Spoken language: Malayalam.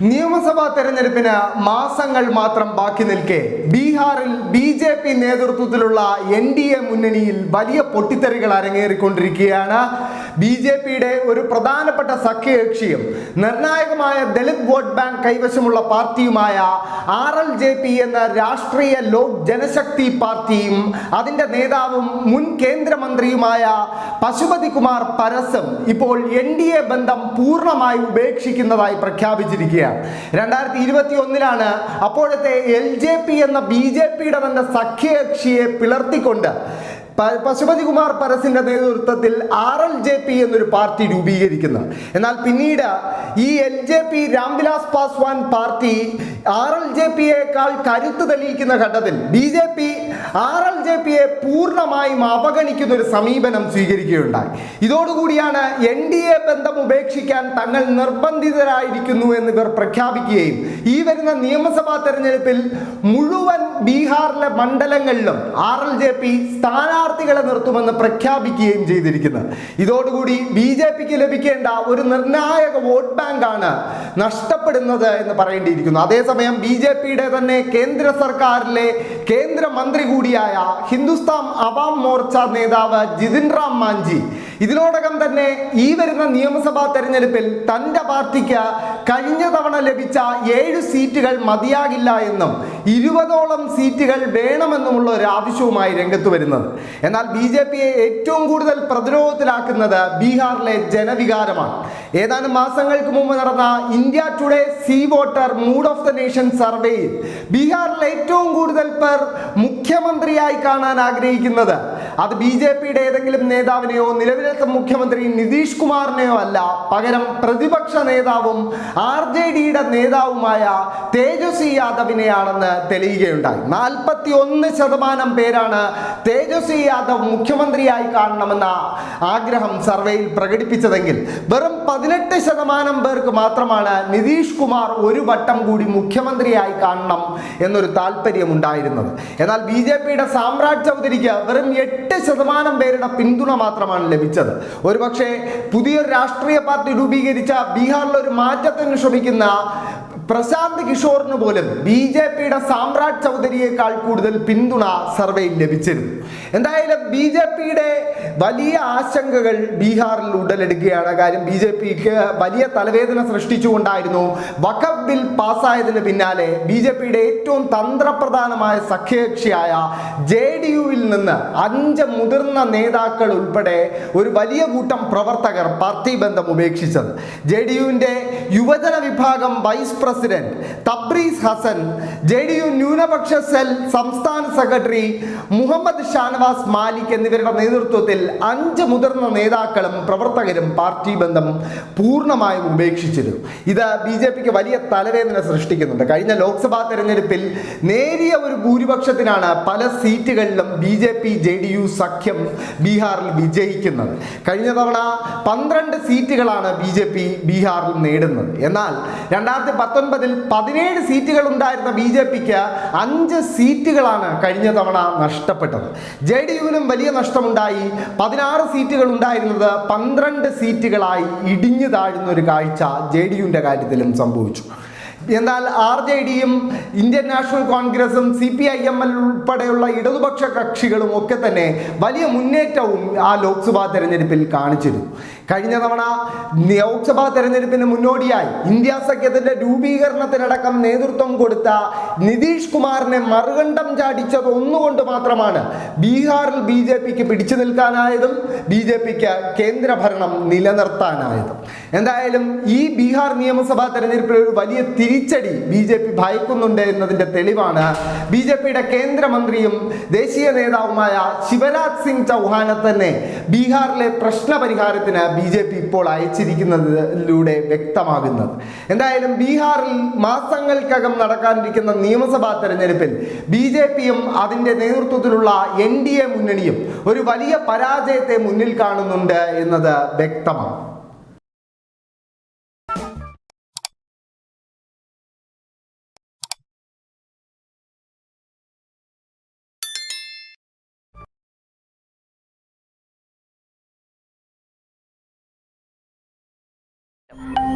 നിയമസഭാ തെരഞ്ഞെടുപ്പിന് മാസങ്ങൾ മാത്രം ബാക്കി നിൽക്കെ ബീഹാറിൽ ബി ജെ പി നേതൃത്വത്തിലുള്ള എൻ ഡി എ മുന്നണിയിൽ വലിയ പൊട്ടിത്തെറികൾ അരങ്ങേറിക്കൊണ്ടിരിക്കുകയാണ്. ബി ജെ പിയുടെ ഒരു പ്രധാനപ്പെട്ട സഖ്യകക്ഷിയും നിർണായകമായ ദളിത് വോട്ട് ബാങ്ക് കൈവശമുള്ള പാർട്ടിയുമായ ആർ എൽ ജെ പി എന്ന രാഷ്ട്രീയ ലോക് ജനശക്തി പാർട്ടിയും അതിന്റെ നേതാവും മുൻ കേന്ദ്രമന്ത്രിയുമായ പശുപതി കുമാർ പരസും ഇപ്പോൾ എൻ ഡി എ ബന്ധം പൂർണമായി ഉപേക്ഷിക്കുന്നതായി പ്രഖ്യാപിച്ചിരിക്കുകയാണ്. രണ്ടായിരത്തി ഇരുപത്തി ഒന്നിലാണ് അപ്പോഴത്തെ എൽ ജെ പി എന്ന ബി ജെ പിയുടെ തന്നെ സഖ്യകക്ഷിയെ പിളർത്തിക്കൊണ്ട് പശുപതി കുമാർ പരസിന്റെ നേതൃത്വത്തിൽ ആർ എൽ ജെ പി എന്നൊരു പാർട്ടി രൂപീകരിക്കുന്നത് എന്നാൽ പിന്നീട് ഈ L J P Ramvilas Paswan party R L J പിയേക്കാൾ കരുത്ത് തെളിയിക്കുന്ന ഘട്ടത്തിൽ B J P R L J പിയെ പൂർണമായും അവഗണിക്കുന്ന ഒരു സമീപനം സ്വീകരിക്കുകയുണ്ടായി. ഇതോടുകൂടിയാണ് എൻ ഡി എ ബന്ധം ഉപേക്ഷിക്കാൻ തങ്ങൾ നിർബന്ധിതരായിരിക്കുന്നു എന്ന് ഇവർ പ്രഖ്യാപിക്കുകയും ഈ വരുന്ന നിയമസഭാ തെരഞ്ഞെടുപ്പിൽ മുഴുവൻ ബീഹാറിലെ മണ്ഡലങ്ങളിലും ആർ എൽ ജെ പി സ്ഥാനാർത്ഥികളെ നിർത്തുമെന്ന് പ്രഖ്യാപിക്കുകയും ചെയ്തിരിക്കുന്നത് ഇതോടുകൂടി ബി ജെ പിക്ക് ലഭിക്കേണ്ട ഒരു നിർണായക വോട്ട് ബാങ്കാണ് നഷ്ടപ്പെടുന്നത് എന്ന് പറയേണ്ടിയിരിക്കുന്നു. അതേസമയം ബി ജെ പിയുടെ തന്നെ കേന്ദ്ര സർക്കാരിലെ കേന്ദ്രമന്ത്രി കൂടിയായ ഹിന്ദുസ്ഥാൻ അവാം മോർച്ച നേതാവ് ജിതിൻ റാം മാഞ്ചി ഇതിനോടകം തന്നെ ഈ വരുന്ന നിയമസഭാ തെരഞ്ഞെടുപ്പിൽ തന്റെ പാർട്ടിക്ക് കഴിഞ്ഞ തവണ ലഭിച്ച ഏഴ് സീറ്റുകൾ മതിയാകില്ല എന്നും ഇരുപതോളം സീറ്റുകൾ വേണമെന്നുമുള്ള ഒരു ആവശ്യവുമായി രംഗത്ത് വരുന്നത്. എന്നാൽ ബി ജെ പിയെ ഏറ്റവും കൂടുതൽ പ്രതിരോധത്തിലാക്കുന്നത് ബീഹാറിലെ ജനവികാരമാണ്. ഏതാനും മാസങ്ങൾക്ക് മുമ്പ് നടന്ന India Today C voter mood of the nation സർവേയിൽ ബീഹാറിൽ ഏറ്റവും കൂടുതൽ പേർ മുഖ്യമന്ത്രിയായി കാണാൻ ആഗ്രഹിക്കുന്നത് അത് ബി ജെ പിയുടെ ഏതെങ്കിലും നേതാവിനെയോ നിലവിലത്തെ മുഖ്യമന്ത്രി നിതീഷ് കുമാറിനെയോ അല്ല പകരം പ്രതിപക്ഷ നേതാവും ആർ ജെ ഡിയുടെ നേതാവുമായ തേജസ്വി യാദവിനെയാണെന്ന് തെളിയുകയുണ്ടായി. നാൽപ്പത്തി ഒന്ന് ശതമാനം പേരാണ് തേജസ്വി യാദവ് മുഖ്യമന്ത്രിയായി കാണണമെന്ന ആഗ്രഹം സർവേയിൽ പ്രകടിപ്പിച്ചതെങ്കിൽ വെറും പതിനെട്ട് ശതമാനം പേർക്ക് മാത്രമാണ് നിതീഷ് കുമാർ ഒരു വട്ടം കൂടി മുഖ്യമന്ത്രിയായി കാണണം എന്നൊരു താല്പര്യം ഉണ്ടായിരുന്നത് എന്നാൽ ബി ജെ പിയുടെ സാമ്രാജ് ചൗധരിക്ക് വെറും എട്ട് ശതമാനം പേരുടെ പിന്തുണ മാത്രമാണ് ലഭിച്ചത്. ഒരുപക്ഷെ പുതിയൊരു രാഷ്ട്രീയ പാർട്ടി രൂപീകരിച്ച ബീഹാറിൽ ഒരു മാറ്റത്തിന് ശ്രമിക്കുന്ന പ്രശാന്ത് കിഷോറിന് പോലും ബി ജെ പിയുടെ സാമ്രാജ് ചൗധരിയേക്കാൾ കൂടുതൽ പിന്തുണ സർവേയിൽ ലഭിച്ചിരുന്നു. എന്തായാലും ബി ജെ പിയുടെ വലിയ ആശങ്കകൾ ബീഹാറിൽ ഉടലെടുക്കുകയാണ്. കാര്യം ബി ജെ പിക്ക് വലിയ തലവേദന സൃഷ്ടിച്ചുകൊണ്ടായിരുന്നു വഖഫ് ബിൽ പാസ്സായതിന് പിന്നാലെ ബി ജെ പിയുടെ ഏറ്റവും തന്ത്രപ്രധാനമായ സഖ്യകക്ഷിയായ ജെ ഡി യുവിൽ നിന്ന് അഞ്ച് മുതിർന്ന നേതാക്കൾ ഉൾപ്പെടെ ഒരു വലിയ കൂട്ടം പ്രവർത്തകർ പാർട്ടി ബന്ധം ഉപേക്ഷിച്ചത്. ജെ ഡി യുവിന്റെ യുവജന വിഭാഗം vice president Tabrez Hasan J D U ന്യൂനപക്ഷ സെൽ സംസ്ഥാന സെക്രട്ടറി മുഹമ്മദ് ഷാനവാസ് മാലിക് എന്നിവരുടെ നേതൃത്വത്തിൽ അഞ്ച് മുതിർന്ന നേതാക്കളും പ്രവർത്തകരും പാർട്ടി ബന്ധം പൂർണമായും ഉപേക്ഷിച്ചിരുന്നു. ഇത് ബി ജെ പിക്ക് വലിയ തലവേദന സൃഷ്ടിക്കുന്നുണ്ട്. കഴിഞ്ഞ ലോക്സഭാ തെരഞ്ഞെടുപ്പിൽ നേരിയ ഒരു ഭൂരിപക്ഷത്തിനാണ് പല സീറ്റുകളിലും B J P J D U സഖ്യം ബീഹാറിൽ വിജയിക്കുന്നത്. കഴിഞ്ഞ തവണ പന്ത്രണ്ട് സീറ്റുകളാണ് ബി ജെ പി ബീഹാറിൽ നേടുന്നത്. എന്നാൽ രണ്ടായിരത്തി പത്തൊൻപതിൽ പതിനേഴ് സീറ്റുകൾ ഉണ്ടായിരുന്ന ബി ജെ പിക്ക് അഞ്ച് സീറ്റുകളാണ് കഴിഞ്ഞ തവണ നഷ്ടപ്പെട്ടത്. ജെ ഡി യുവിനും വലിയ നഷ്ടമുണ്ടായി. പതിനാറ് സീറ്റുകൾ ഉണ്ടായിരുന്നത് പന്ത്രണ്ട് സീറ്റുകളായി ഇടിഞ്ഞു താഴുന്ന ഒരു കാഴ്ച ജെ ഡി യുവിന്റെ കാര്യത്തിലും സംഭവിച്ചു. എന്നാൽ ആർ ജെ ഡിയും ഇന്ത്യൻ നാഷണൽ കോൺഗ്രസും C P I M L ഉൾപ്പെടെയുള്ള ഇടതുപക്ഷ കക്ഷികളും ഒക്കെ തന്നെ വലിയ മുന്നേറ്റവും ആ ലോക്സഭാ തെരഞ്ഞെടുപ്പിൽ കാണിച്ചിരുന്നു. കഴിഞ്ഞ തവണ ലോക്സഭാ തെരഞ്ഞെടുപ്പിന് മുന്നോടിയായി ഇന്ത്യ സഖ്യത്തിന്റെ രൂപീകരണത്തിനടക്കം നേതൃത്വം കൊടുത്ത നിതീഷ് കുമാറിനെ മറുകണ്ഠം ചാടിച്ചത് ഒന്നുകൊണ്ട് മാത്രമാണ്. ബീഹാറിൽ ബി ജെ പിക്ക് പിടിച്ചു നിൽക്കാനായതും ബി ജെ പിക്ക് കേന്ദ്രഭരണം നിലനിർത്താനായതും. എന്തായാലും ഈ ബീഹാർ നിയമസഭാ തെരഞ്ഞെടുപ്പിൽ ഒരു വലിയ തിരിച്ചടി ബി ജെ പി ഭയക്കുന്നുണ്ട് എന്നതിന്റെ തെളിവാണ്. ബി ജെ പിയുടെ കേന്ദ്രമന്ത്രിയും ദേശീയ നേതാവുമായ ശിവരാജ് സിംഗ് ചൗഹാനെ തന്നെ ബീഹാറിലെ പ്രശ്ന പരിഹാരത്തിന് ബി ജെ പി ഇപ്പോൾ അയച്ചിരിക്കുന്നതിലൂടെ വ്യക്തമാകുന്നത്. എന്തായാലും ബീഹാറിൽ മാസങ്ങൾക്കകം നടക്കാനിരിക്കുന്ന നിയമസഭാ തെരഞ്ഞെടുപ്പിൽ ബി ജെ പിയും അതിന്റെ നേതൃത്വത്തിലുള്ള എൻ ഡി എ മുന്നണിയും ഒരു വലിയ പരാജയത്തെ മുന്നിൽ കാണുന്നുണ്ട് എന്നത് വ്യക്തമാണ്. Yep.